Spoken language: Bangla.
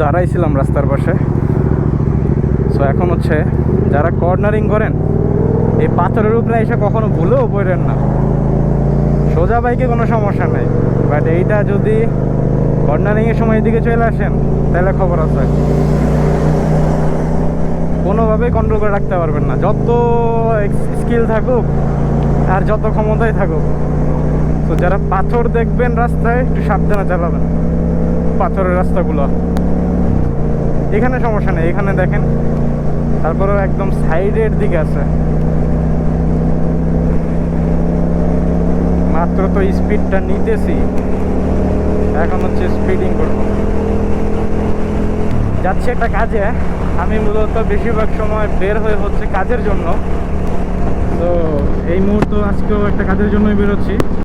দাঁড়াইছিলাম রাস্তার পাশে। সো এখন হচ্ছে যারা কর্নারিং করেন, এই পাথরের উপরে এসে কখনো ভুলেও পড়েন না। সোজা বাইকে কোনো সমস্যা নেই। বাট এইটা যদি কর্নারিংয়ের সময় এদিকে চলে আসেন, তাহলে খবর আছে। কোনোভাবেই কন্ট্রোল করে রাখতে পারবেন না। যত স্কিল থাকুক আর যত ক্ষমতাই থাকুক। তো যারা পাথর দেখবেন রাস্তায়, একটু সাবধানে চালাবেন। পাথরের রাস্তাগুলো। এখানে সমস্যা নেই, এখানে দেখেন। তারপরেও একদম সাইডের দিকে আছে। মাত্র তো স্পিডটা নিতেছি। এখন হচ্ছে স্পিডিং করব। যাচ্ছি একটা কাজে। আমি মূলত বেশিরভাগ সময় বের হয়ে হচ্ছে কাজের জন্য। তো এই মুহূর্তে আজকেও একটা কাজের জন্যই বেরোচ্ছি।